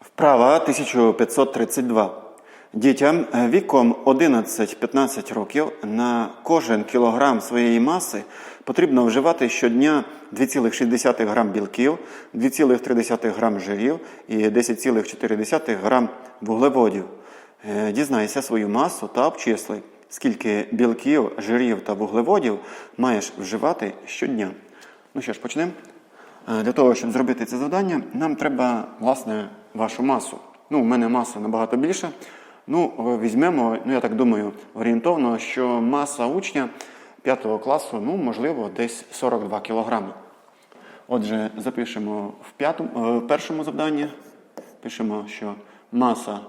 Вправа 1532. Дітям віком 11-15 років на кожен кілограм своєї маси потрібно вживати щодня 2,6 грам білків, 2,3 грам жирів і 10,4 грам вуглеводів. Е, Дізнайся свою масу та обчисли, скільки білків, жирів та вуглеводів маєш вживати щодня. Ну що ж, почнемо. Е, Для того, щоб зробити це завдання, нам треба, власне, вашу масу. Ну, у мене маса набагато більша. Ну, е, візьмемо, ну я так думаю, орієнтовно, що маса учня 5 класу, ну, можливо, десь 42 кілограми. Отже, запишемо в, п'ятому, е, в першому завданні. Пишемо, що маса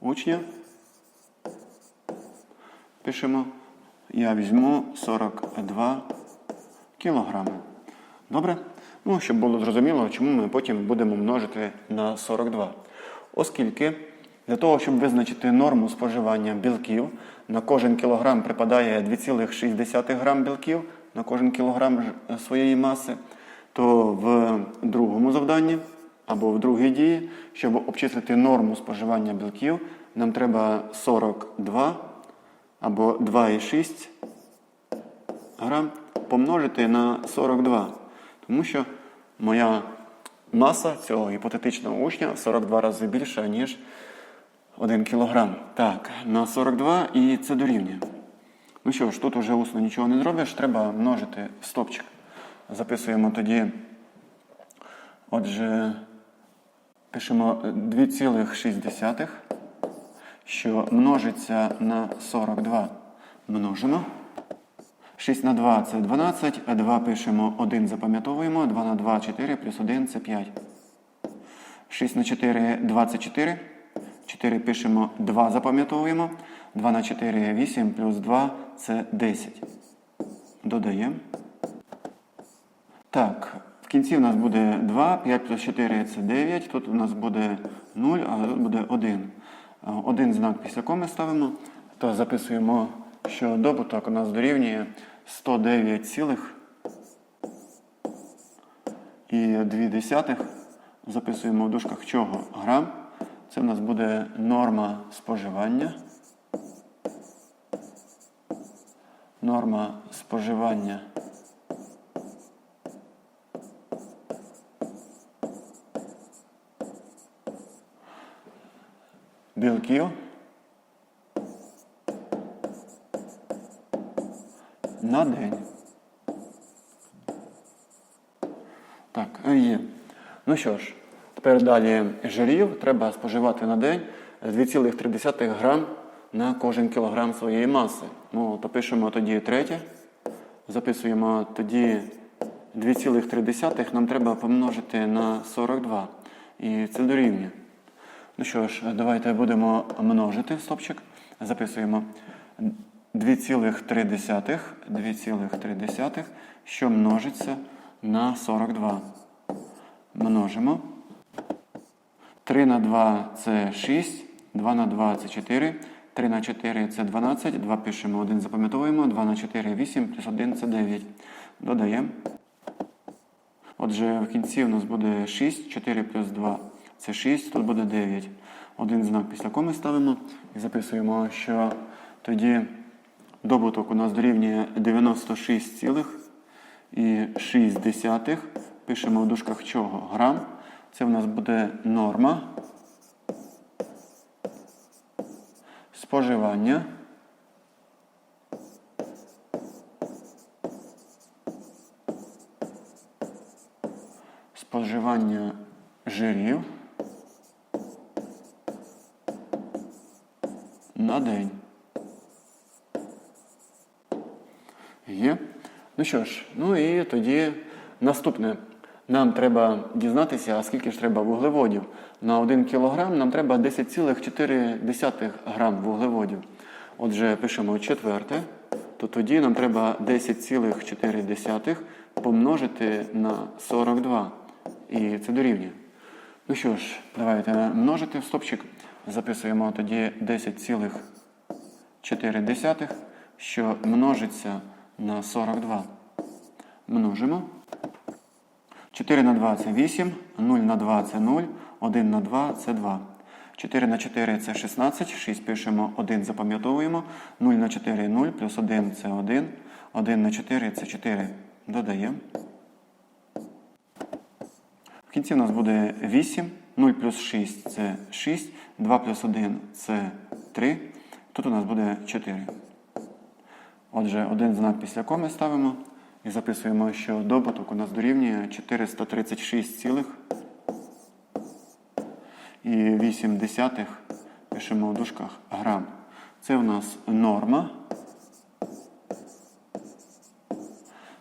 учня. Пишемо, я візьму 42 кілограми. Добре? Ну, щоб було зрозуміло, чому ми потім будемо множити на 42. Оскільки для того, щоб визначити норму споживання білків, на кожен кілограм припадає 2,6 грам білків на кожен кілограм своєї маси, то в другому завданні або в другій дії, щоб обчислити норму споживання білків, нам треба 42 або 2,6 грам помножити на 42. Тому що моя маса цього гіпотетичного учня в 42 рази більша, ніж 1 кілограм. Так, на 42 і це дорівнює. Ну що ж, тут уже усно нічого не зробиш, треба множити стопчик. Записуємо тоді. Отже, пишемо 2,6, що множиться на 42. Множимо. 6 на 2 це 12, а 2 пишемо 1, запам'ятовуємо. 2 на 2 4 плюс 1 це 5. 6 на 4 24. 4 пишемо 2, запам'ятовуємо. 2 на 4 8 плюс 2 це 10. Додаємо. Так, в кінці в нас буде 2, 5 плюс 4 це 9. Тут у нас буде 0, а тут буде 1. Один знак після коми ставимо, то записуємо, що добуток у нас дорівнює 109 цілих і 2 десятих. Записуємо в дужках чого? Грам. Це в нас буде норма споживання. Норма споживання білків на день. Так, е, є. Ну що ж, тепер далі жирів треба споживати на день 2,3 грам на кожен кілограм своєї маси. Ну, то пишемо тоді третє. Записуємо тоді 2,3 нам треба помножити на 42. І це дорівнює. Ну що ж, давайте будемо множити стопчик. Записуємо 2,3, 2,3, що множиться на 42. Множимо. 3 на 2 це 6, 2 на 2 це 4, 3 на 4 це 12, 2 пишемо, 1 запам'ятовуємо, 2 на 4 8, плюс 1 це 9. Додаємо. Отже, в кінці у нас буде 6, 4 плюс 2 це 6, тут буде 9. Один знак після коми ставимо і записуємо, що тоді добуток у нас дорівнює 96,6. Пишемо в дужках чого? Грам. Це в нас буде норма споживання. Споживання жирів на день. Є. Ну що ж, ну і тоді наступне. Нам треба дізнатися, а скільки ж треба вуглеводів. На 1 кілограм нам треба 10,4 грам вуглеводів. Отже, пишемо четверте, то тоді нам треба 10,4 помножити на 42. І це дорівнює. Ну що ж, давайте множити в стопчик. Записуємо тоді 10,4, що множиться на 42. Множимо. 4 на 2 це 8, 0 на 2 це 0, 1 на 2 це 2. 4 на 4 це 16, 6 пишемо, 1 запам'ятовуємо, 0 на 4 0, плюс 1 це 1, 1 на 4 це 4. Додаємо. В кінці у нас буде 8, 0 плюс 6 це 6, 2 плюс 1 це 3. Тут у нас буде 4. Отже, один знак після коми ставимо і записуємо, що добуток у нас дорівнює 436 цілих і 8 десятих пишемо в дужках грам. Це у нас норма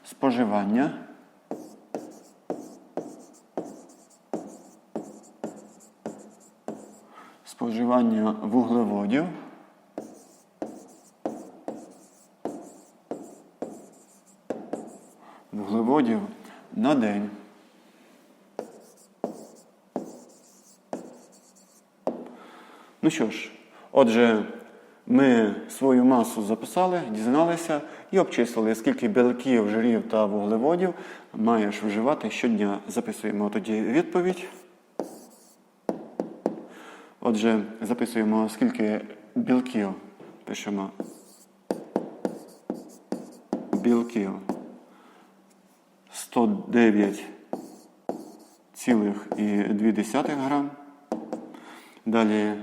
споживання. Споживання вуглеводів. Вуглеводів на день. Ну що ж, отже, ми свою масу записали, дізналися і обчислили, скільки білків, жирів та вуглеводів маєш вживати щодня. Записуємо тоді відповідь. Отже, записуємо, скільки білків. Пишемо білків 109,2 грам. Далі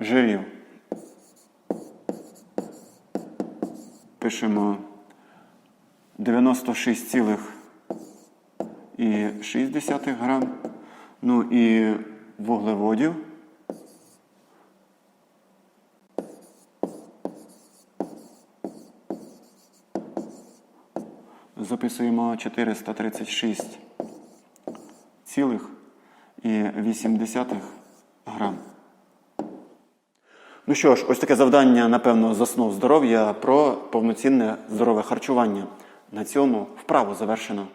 жирів. Пишемо 96,6 грам. Ну і вуглеводів. Записуємо 436 цілих і 8 грам. Ну що ж, ось таке завдання, напевно, з основ здоров'я про повноцінне здорове харчування. На цьому вправу завершено.